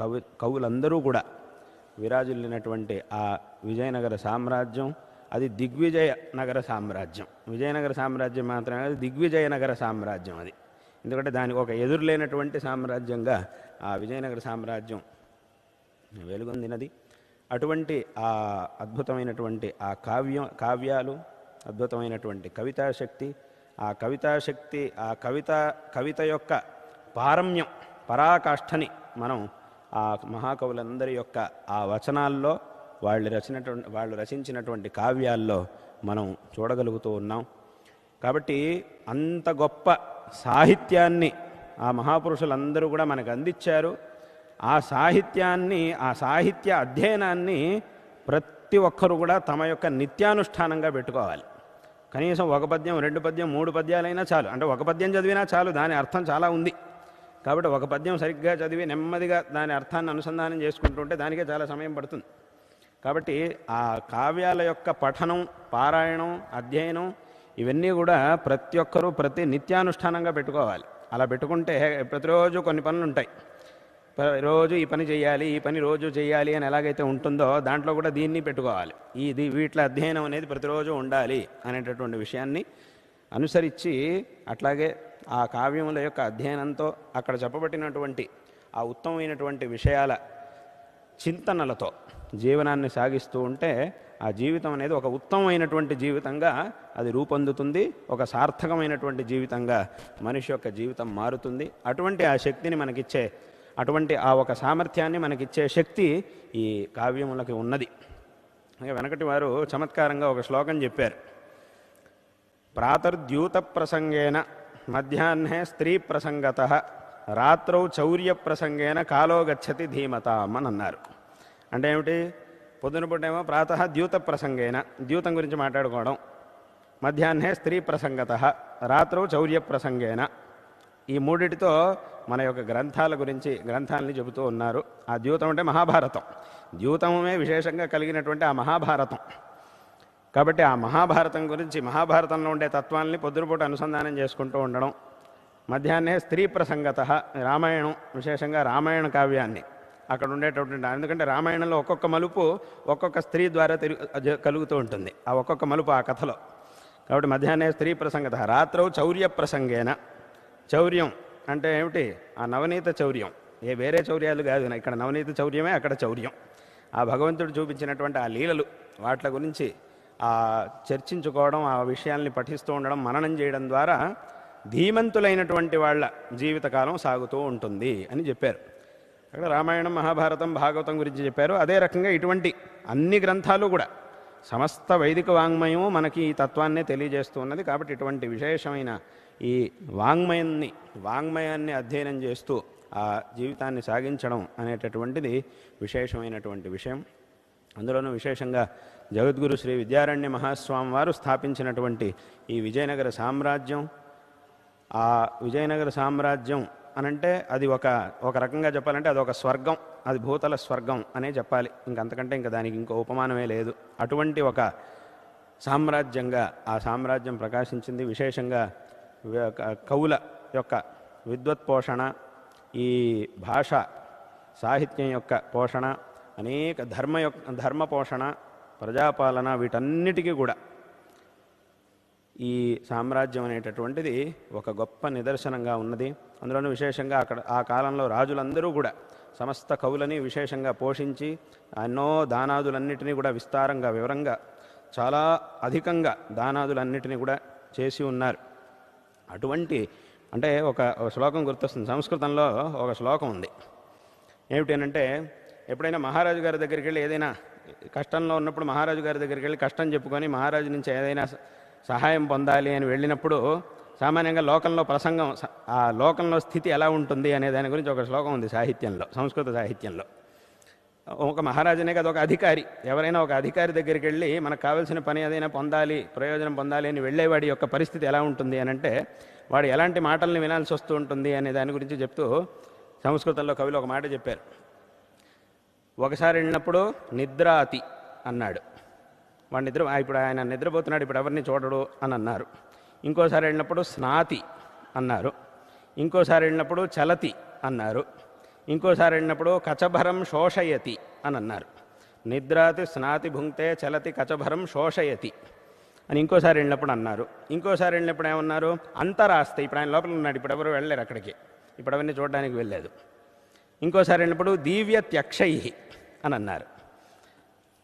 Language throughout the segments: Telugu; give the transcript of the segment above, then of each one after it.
కవి కవులందరూ కూడా విరాజిల్లినటువంటి ఆ విజయనగర సామ్రాజ్యం అది దిగ్విజయ నగర సామ్రాజ్యం. విజయనగర సామ్రాజ్యం మాత్రమే కాదు దిగ్విజయ నగర సామ్రాజ్యం అది. ఎందుకంటే దానికి ఒక ఎదురులేనటువంటి సామ్రాజ్యంగా ఆ విజయనగర సామ్రాజ్యం వెలుగొందినది. అటువంటి ఆ అద్భుతమైనటువంటి ఆ కావ్యం కావ్యాలు అద్భుతమైనటువంటి కవితాశక్తి ఆ కవితాశక్తి ఆ కవిత కవిత యొక్క పారమ్యం పరాకాష్ఠని మనం ఆ మహాకవులందరి యొక్క ఆ వచనాల్లో వాళ్ళు రచినటువంటి వాళ్ళు రచించినటువంటి కావ్యాల్లో మనం చూడగలుగుతూ ఉన్నాం. కాబట్టి అంత గొప్ప సాహిత్యాన్ని ఆ మహాపురుషులందరూ కూడా మనకు అందించారు. ఆ సాహిత్యాన్ని ఆ సాహిత్య అధ్యయనాన్ని ప్రతి ఒక్కరు కూడా తమ యొక్క నిత్యానుష్ఠానంగా పెట్టుకోవాలి. కనీసం ఒక పద్యం రెండు పద్యం మూడు పద్యాలైనా చాలు. అంటే ఒక పద్యం చదివినా చాలు దాని అర్థం చాలా ఉంది. కాబట్టి ఒక పద్యం సరిగ్గా చదివి నెమ్మదిగా దాని అర్థాన్ని అనుసంధానం చేసుకుంటుంటే దానికే చాలా సమయం పడుతుంది. కాబట్టి ఆ కావ్యాల యొక్క పఠనం పారాయణం అధ్యయనం ఇవన్నీ కూడా ప్రతి ఒక్కరూ ప్రతి నిత్యానుష్ఠానంగా పెట్టుకోవాలి. అలా పెట్టుకుంటే ప్రతిరోజు కొన్ని పనులు ఉంటాయి. రోజు ఈ పని చేయాలి ఈ పని రోజు చేయాలి అని ఎలాగైతే ఉంటుందో దాంట్లో కూడా దీన్ని పెట్టుకోవాలి. ఈ ఇది వీటిలో అధ్యయనం అనేది ప్రతిరోజు ఉండాలి అనేటటువంటి విషయాన్ని అనుసరించి అట్లాగే ఆ కావ్యముల యొక్క అధ్యయనంతో అక్కడ చెప్పబడినటువంటి ఆ ఉత్తమమైనటువంటి విషయాల చింతనలతో జీవనాన్ని సాగిస్తూ ఉంటే ఆ జీవితం అనేది ఒక ఉత్తమమైనటువంటి జీవితంగా అది రూపొందుతుంది ఒక సార్థకమైనటువంటి జీవితంగా మనిషి యొక్క జీవితం మారుతుంది. అటువంటి ఆ శక్తిని మనకిచ్చే అటువంటి ఆ ఒక సామర్థ్యాన్ని మనకిచ్చే శక్తి ఈ కావ్యములకి ఉన్నది. వెనకటి వారు చమత్కారంగా ఒక శ్లోకం చెప్పారు. ప్రాతర్ద్యూత ప్రసంగేన మధ్యాహ్నే స్త్రీ ప్రసంగత రాత్రౌ చౌర్య ప్రసంగేన కాలో గచ్చతి ధీమతాం అని అన్నారు అంటే ఏమిటి? పొద్దున ప్రాత ద్యూత ప్రసంగేన ద్యూతం గురించి మాట్లాడుకోవడం. మధ్యాహ్నే స్త్రీ ప్రసంగత రాత్రౌ చౌర్య ప్రసంగేన. ఈ మూడిటితో మన యొక్క గ్రంథాల గురించి గ్రంథాలని చెబుతూ ఉన్నారు. ఆ ద్యూతం అంటే మహాభారతం. ద్యూతమే విశేషంగా కలిగినటువంటి ఆ మహాభారతం. కాబట్టి ఆ మహాభారతం గురించి మహాభారతంలో ఉండే తత్వాల్ని పొద్దునపూట అనుసంధానం చేసుకుంటూ ఉండడం. మధ్యాహ్నే స్త్రీ ప్రసంగత రామాయణం విశేషంగా రామాయణ కావ్యాన్ని అక్కడ ఉండేటటువంటి ఎందుకంటే రామాయణంలో ఒక్కొక్క మలుపు ఒక్కొక్క స్త్రీ ద్వారా తిరుగు కలుగుతూ ఉంటుంది. ఆ ఒక్కొక్క మలుపు ఆ కథలో. కాబట్టి మధ్యాహ్నే స్త్రీ ప్రసంగత రాత్రౌ చౌర్య ప్రసంగేన. చౌర్యం అంటే ఏమిటి? ఆ నవనీత చౌర్యం. ఏ వేరే చౌర్యాలు కాదు ఇక్కడ నవనీత చౌర్యమే అక్కడ చౌర్యం. ఆ భగవంతుడు చూపించినటువంటి ఆ లీలలు వాటి గురించి చర్చించుకోవడం ఆ విషయాల్ని పఠిస్తూ ఉండడం మననం చేయడం ద్వారా ధీమంతులైనటువంటి వాళ్ళ జీవితకాలం సాగుతూ ఉంటుంది అని చెప్పారు. అక్కడ రామాయణం మహాభారతం భాగవతం గురించి చెప్పారు. అదే రకంగా ఇటువంటి అన్ని గ్రంథాలు కూడా సమస్త వైదిక వాంగ్మయము మనకి ఈ తత్వాన్నే తెలియజేస్తూ ఉన్నది. కాబట్టి ఇటువంటి విశేషమైన ఈ వాంగ్మయాన్ని వాంగ్మయాన్ని అధ్యయనం చేస్తూ ఆ జీవితాన్ని సాగించడం అనేటటువంటిది విశేషమైనటువంటి విషయం. అందులోనూ విశేషంగా జగద్గురు శ్రీ విద్యారణ్య మహాస్వామి వారు స్థాపించినటువంటి ఈ విజయనగర సామ్రాజ్యం. ఆ విజయనగర సామ్రాజ్యం అనంటే అది ఒక ఒక రకంగా చెప్పాలంటే అది ఒక స్వర్గం అది భూతల స్వర్గం అనే చెప్పాలి. ఇంకంతకంటే ఇంకా దానికి ఇంకో ఉపమానమే లేదు. అటువంటి ఒక సామ్రాజ్యంగా ఆ సామ్రాజ్యం ప్రకాశించింది విశేషంగా కవుల యొక్క విద్వత్ పోషణ ఈ భాష సాహిత్యం యొక్క పోషణ అనేక ధర్మ యొక్క ధర్మ పోషణ ప్రజాపాలన వీటన్నిటికీ కూడా ఈ సామ్రాజ్యం అనేటటువంటిది ఒక గొప్ప నిదర్శనంగా ఉన్నది. అందులోనూ విశేషంగా అక్కడ ఆ కాలంలో రాజులందరూ కూడా సమస్త కవులని విశేషంగా పోషించి ఎన్నో దానాదులన్నిటినీ కూడా విస్తారంగా వివరంగా చాలా అధికంగా దానాదులన్నిటినీ కూడా చేసి ఉన్నారు. అటువంటి అంటే ఒక శ్లోకం గుర్తొస్తుంది. సంస్కృతంలో ఒక శ్లోకం ఉంది. ఏమిటనంటే ఎప్పుడైనా మహారాజు గారి దగ్గరికి వెళ్ళి ఏదైనా కష్టంలో ఉన్నప్పుడు మహారాజు గారి దగ్గరికి వెళ్ళి కష్టం చెప్పుకొని మహారాజు నుంచి ఏదైనా సహాయం పొందాలి అని వెళ్ళినప్పుడు సామాన్యంగా లోకంలో ప్రసంగం ఆ లోకంలో స్థితి ఎలా ఉంటుంది అనే దాని గురించి ఒక శ్లోకం ఉంది సాహిత్యంలో సంస్కృత సాహిత్యంలో. ఒక మహారాజునే కదా ఒక అధికారి. ఎవరైనా ఒక అధికారి దగ్గరికి వెళ్ళి మనకు కావాల్సిన పని ఏదైనా పొందాలి ప్రయోజనం పొందాలి అని వెళ్ళేవాడి యొక్క పరిస్థితి ఎలా ఉంటుంది అని అంటే వాడు ఎలాంటి మాటల్ని వినాల్సి వస్తూ ఉంటుంది అనే దాని గురించి చెప్తూ సంస్కృతంలో కవిలు ఒక మాట చెప్పారు. ఒకసారి వెళ్ళినప్పుడు నిద్రాతి అన్నాడు. వాడు నిద్ర ఇప్పుడు ఆయన నిద్రపోతున్నాడు ఇప్పుడు ఎవరిని చూడడు అని అన్నారు. ఇంకోసారి వెళ్ళినప్పుడు స్నాతి అన్నారు. ఇంకోసారి వెళ్ళినప్పుడు చలతి అన్నారు. ఇంకోసారి వెళ్ళినప్పుడు కచభరం శోషయతి అని అన్నారు. నిద్రాతి స్నాతి భుంక్తే చలతి కచభరం శోషయతి అని ఇంకోసారి వెళ్ళినప్పుడు అన్నారు. ఇంకోసారి వెళ్ళినప్పుడు ఏమన్నారు? అంతరాస్తే ఇప్పుడు ఆయన లోపల ఉన్నాడు ఇప్పుడు ఎవరు వెళ్ళలేరు అక్కడికి. ఇప్పుడు అవన్నీ చూడడానికి వెళ్ళలేదు. ఇంకోసారి వెళ్ళినప్పుడు దివ్య త్యక్షై అని అన్నారు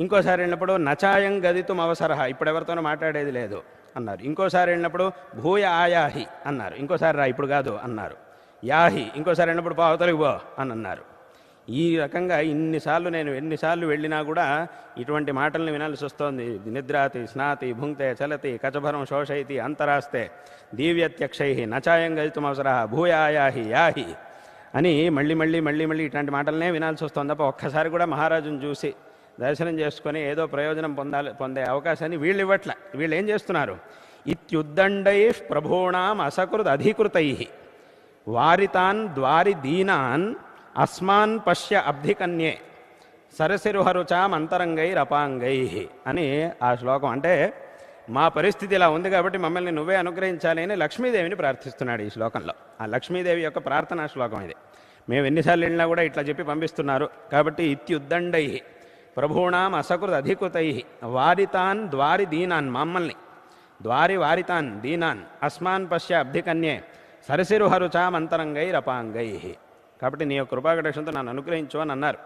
ఇంకోసారి వెళ్ళినప్పుడు నచాయం గదితుం అవసర ఇప్పుడు ఎవరితోనూ మాట్లాడేది లేదు అన్నారు. ఇంకోసారి వెళ్ళినప్పుడు భూయ ఆయాహి అన్నారు. ఇంకోసారి రా ఇప్పుడు కాదు అన్నారు. యాహి ఇంకోసారి వెళ్ళినప్పుడు పో అవతలికి పో అని అన్నారు. ఈ రకంగా ఇన్నిసార్లు నేను ఎన్నిసార్లు వెళ్ళినా కూడా ఇటువంటి మాటల్ని వినాల్సి వస్తోంది. నిద్రాతి స్నాతి భుంక్తే చలతి కచభరం శోషయతి అంతరాస్తే దివ్యత్యక్షై నచాయం గదితుం అవసర భూయాయాహి యాహి. అని మళ్ళీ మళ్ళీ మళ్ళీ మళ్ళీ ఇట్లాంటి మాటలనే వినాల్సి వస్తుంది తప్ప ఒక్కసారి కూడా మహారాజును చూసి దర్శనం చేసుకొని ఏదో ప్రయోజనం పొందాలి పొందే అవకాశాన్ని వీళ్ళు ఇవ్వట్లే. వీళ్ళు ఏం చేస్తున్నారు? ఇత్యుద్దండై ప్రభూణాం అసకృత్ అధికృతై. వారితాన్ ద్వారి దీనాన్ అస్మాన్ పశ్య అబ్ధికన్యే. సరసిరుహరుచాం అంతరంగైరపాంగై అని ఆ శ్లోకం. అంటే మా పరిస్థితి ఇలా ఉంది కాబట్టి మమ్మల్ని నువ్వే అనుగ్రహించాలి అని లక్ష్మీదేవిని ప్రార్థిస్తున్నాడు ఈ శ్లోకంలో. ఆ లక్ష్మీదేవి యొక్క ప్రార్థనా శ్లోకం ఇది. మేము ఎన్నిసార్లు వెళ్ళినా కూడా ఇట్లా చెప్పి పంపిస్తున్నారు. కాబట్టి ఇత్యుద్దండై ప్రభుణాం అసకృత అధికృతై వారితాన్ ద్వారి దీనాన్ మమ్మల్ని. ద్వారి వారితాన్ దీనాన్ అస్మాన్ పశ్య అబ్ధికన్యే సరసిరుహరుచాం అంతరంగైరపాంగై కాబట్టి నీ యొక్క కృపాకటాక్షంతో నన్ను అనుగ్రహించు అని అన్నారు.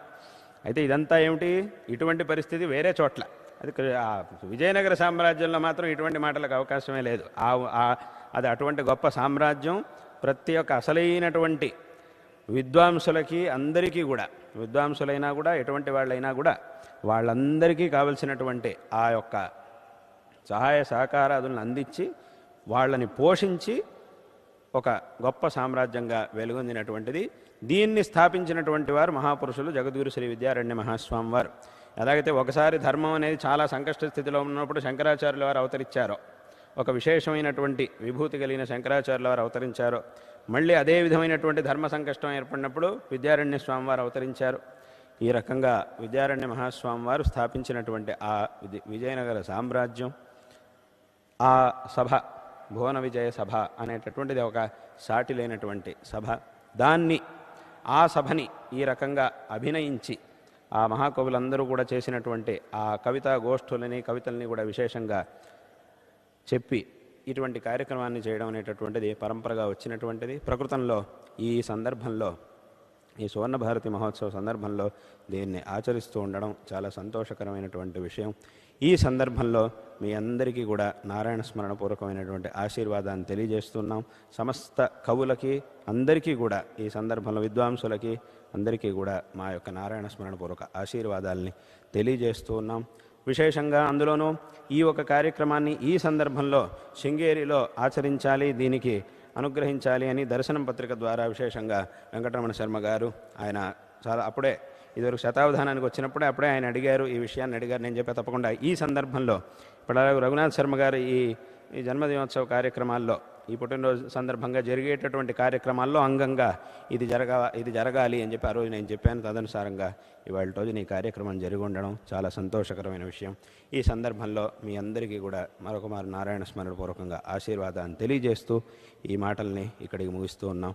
అయితే ఇదంతా ఏమిటి? ఇటువంటి పరిస్థితి వేరే చోట్ల. అది విజయనగర సామ్రాజ్యంలో మాత్రం ఇటువంటి మాటలకు అవకాశమే లేదు. ఆ ఆ- అది అటువంటి గొప్ప సామ్రాజ్యం ప్రతి ఒక్క అసలైనటువంటి విద్వాంసులకి అందరికీ కూడా విద్వాంసులైనా కూడా ఎటువంటి వాళ్ళైనా కూడా వాళ్ళందరికీ కావలసినటువంటి ఆ యొక్క సహాయ సహకారాదులను అందించి వాళ్ళని పోషించి ఒక గొప్ప సామ్రాజ్యంగా వెలుగొందినటువంటిది. దీన్ని స్థాపించినటువంటి వారు మహాపురుషులు జగద్గురు శ్రీ విద్యారణ్య మహాస్వామి వారు. ఎలాగైతే ఒకసారి ధర్మం అనేది చాలా సంకష్ట స్థితిలో ఉన్నప్పుడు శంకరాచార్యుల వారు అవతరించారో ఒక విశేషమైనటువంటి విభూతి కలిగిన శంకరాచార్యుల వారు అవతరించారో మళ్ళీ అదే విధమైనటువంటి ధర్మ సంకష్టం ఏర్పడినప్పుడు విద్యారణ్య స్వామి వారు అవతరించారు. ఈ రకంగా విద్యారణ్య మహాస్వామి వారు స్థాపించినటువంటి ఆ విజయనగర సామ్రాజ్యం ఆ సభ భువన విజయ సభ అనేటటువంటిది ఒక సాటి లేనటువంటి సభ. దాన్ని ఆ సభని ఈ రకంగా అభినయించి ఆ మహాకవులందరూ కూడా చేసినటువంటి ఆ కవితా గోష్ఠులని కవితల్ని కూడా విశేషంగా చెప్పి ఇటువంటి కార్యక్రమాన్ని చేయడం అనేటటువంటిది పరంపరగా వచ్చినటువంటిది. ప్రకృతంలో ఈ సందర్భంలో ఈ సువర్ణ భారతి మహోత్సవ సందర్భంలో దీన్ని ఆచరిస్తూ ఉండడం చాలా సంతోషకరమైనటువంటి విషయం. ఈ సందర్భంలో మీ అందరికీ కూడా నారాయణ స్మరణ పూర్వకమైనటువంటి ఆశీర్వాదాన్ని తెలియజేస్తున్నాం. సమస్త కవులకి అందరికీ కూడా ఈ సందర్భంలో విద్వాంసులకి అందరికీ కూడా మా యొక్క నారాయణ స్మరణ పూర్వక ఆశీర్వాదాలని తెలియజేస్తూ ఉన్నాం విశేషంగా అందులోనూ ఈ ఒక కార్యక్రమాన్ని ఈ సందర్భంలో శృంగేరిలో ఆచరించాలి దీనికి అనుగ్రహించాలి అని దర్శనం పత్రిక ద్వారా విశేషంగా వెంకటరమణ శర్మ గారు ఆయన చాలా అప్పుడే ఇదివరకు శతావధానానికి వచ్చినప్పుడే అప్పుడే ఆయన అడిగారు ఈ విషయాన్ని అడిగారు నేను చెప్పే తప్పకుండా. ఈ సందర్భంలో ఇప్పుడు రఘునాథ్ శర్మ గారు ఈ ఈ జన్మదినోత్సవ కార్యక్రమాల్లో ఈ పుట్టినరోజు సందర్భంగా జరిగేటటువంటి కార్యక్రమాల్లో అంగంగా ఇది జరగా ఇది జరగాలి అని చెప్పి ఆ రోజు నేను చెప్పాను. తదనుసారంగా ఇవాళ రోజు ఈ కార్యక్రమం జరిగి ఉండడం చాలా సంతోషకరమైన విషయం. ఈ సందర్భంలో మీ అందరికీ కూడా మరొకమారు నారాయణ స్మరణ పూర్వకంగా ఆశీర్వాదాన్ని తెలియజేస్తూ ఈ మాటల్ని ఇక్కడికి ముగిస్తూ ఉన్నాం.